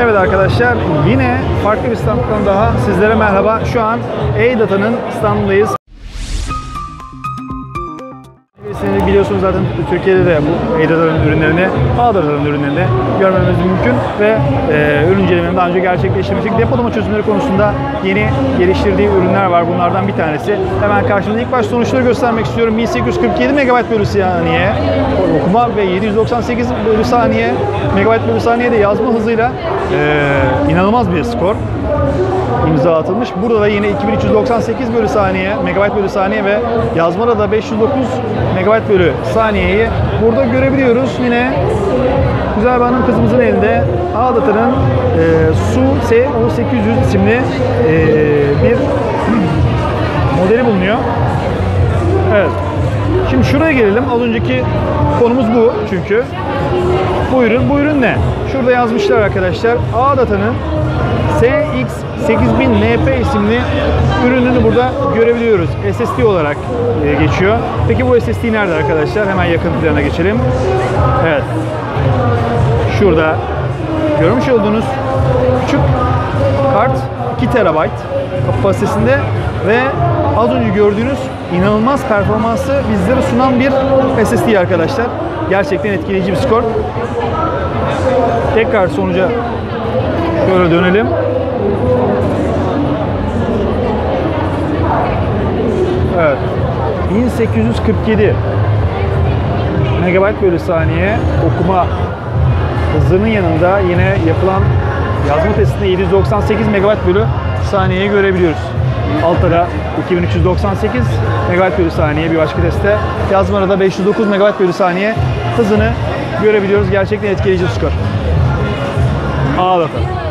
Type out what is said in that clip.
Evet arkadaşlar yine farklı bir standdan daha sizlere merhaba. Şu an E-Data'nın standındayız. Biliyorsunuz zaten Türkiye'de de bu E-Data'nın ürünlerini A-Data'nın ürünlerini görmemiz mümkün ve e, ürün daha önce gerçekleştirmiştik. Depolama çözümleri konusunda yeni geliştirdiği ürünler var. Bunlardan bir tanesi. Hemen karşımızda ilk baş sonuçları göstermek istiyorum. 1847 MB bölü saniye okuma ve 798 bölü saniye MB bölü saniyede yazma hızıyla e, inanılmaz bir skor imza atılmış. Burada da yine 2398 bölü saniye, megabayt bölü saniye ve yazmada da 509 megabayt bölü saniyeyi burada görebiliyoruz. Yine güzel hanım kızımızın elinde Ağdat'ın e, Su SU800 isimli e, bir modeli bulunuyor. Evet. Şimdi şuraya gelelim. Az önceki konumuz bu çünkü. Bu ürün, bu ürün ne? Şurada yazmışlar arkadaşlar. A-Data'nın CX8000NP isimli ürününü burada görebiliyoruz. SSD olarak e, geçiyor. Peki bu SSD nerede arkadaşlar? Hemen yakın plana geçelim. Evet. Şurada görmüş olduğunuz küçük kart 2 TB kapasitesinde ve az önce gördüğünüz inanılmaz performansı bizlere sunan bir SSD arkadaşlar. Gerçekten etkileyici bir skor. Tekrar sonuca şöyle dönelim. Evet. 1847 megabayt bölü saniye okuma hızının yanında yine yapılan yazma testinde 798 megabayt bölü saniyeyi görebiliyoruz. Altta da 2398 megabayt bölü saniye bir başka testte. Yazmada da 509 megabayt bölü saniye hızını görebiliyoruz. Gerçekten etkileyici skor. Ağlatın.